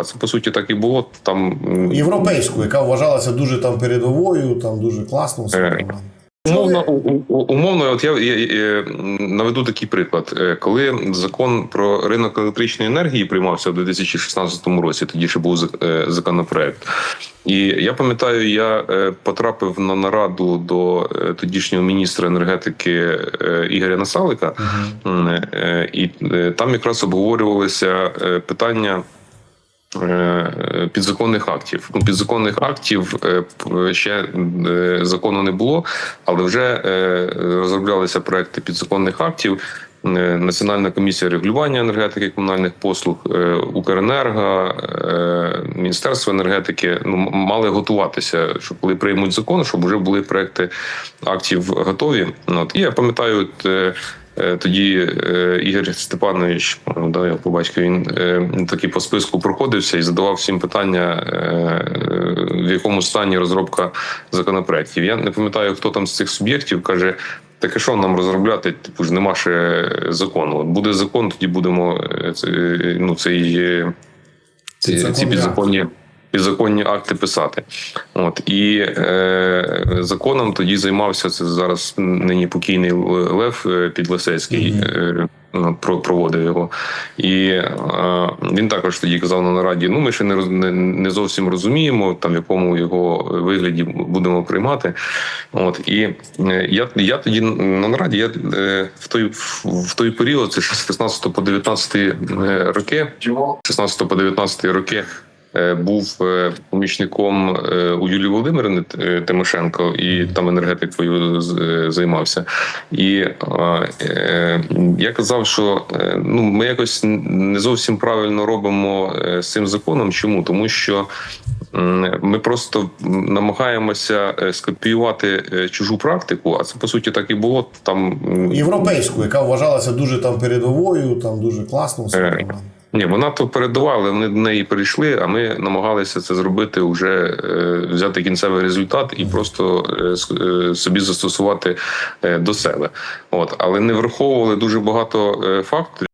А це по суті так і було. Там Європейську, яка вважалася дуже там передовою, там дуже класно. Е, Умовно, умовно, от я, я, я наведу такий приклад. Е, Коли закон про ринок електричної енергії приймався в 2016 році, тоді ще був е, законопроект. І я пам'ятаю, я е, потрапив на нараду до е, тодішнього міністра енергетики е, Ігоря Насалика, М, е, і е, там якраз обговорювалися е, питання. Е, Підзаконних актів. Ну, підзаконних актів е, ще е, закону не було, але вже розроблялися проекти підзаконних актів. Національна комісія регулювання енергетики і комунальних послуг, Укренерго, Міністерство енергетики ну, мали готуватися, щоб коли приймуть закон, щоб вже були проекти актів готові. От і я пам'ятаю, от, Тоді е, Ігор Степанович, е, да, я по він е, таки по списку проходився і задавав всім питання, е, е, в якому стані розробка законопроєктів. Я не пам'ятаю, хто там з цих суб'єктів каже. Так і що нам розробляти? Типу ж нема ще закону. От буде закон, тоді будемо е, е, ну, цей, е, ці, ці Підзаконні підзаконні, акти писати. От і е, законом тоді займався це зараз нині покійний Лев е, Підлисецький. Мгм. е, ну, про- проводив його, і е, він також тоді казав на нараді: ну ми ще не роз не, не зовсім розуміємо, там в якому його вигляді будемо приймати. От і е, я, я тоді на нараді я е, в той в той період, це 16 по 19 е, роки, 16 по 19 роки. Е, Був е, помічником е, у Юлії Володимирівни Тимошенко, і там енергетикою займався. І я казав, що ну ми якось не зовсім правильно робимо з цим законом. Чому? Тому що ми просто намагаємося скопіювати чужу практику, а це по суті так і було. Там Європейську, яка вважалася дуже там передовою, там дуже класно. все. Ні, вона то передавала, вони до неї прийшли. а ми намагалися це зробити вже е, взяти кінцевий результат і просто е, е, собі застосувати до себе. От, але не враховували дуже багато факторів.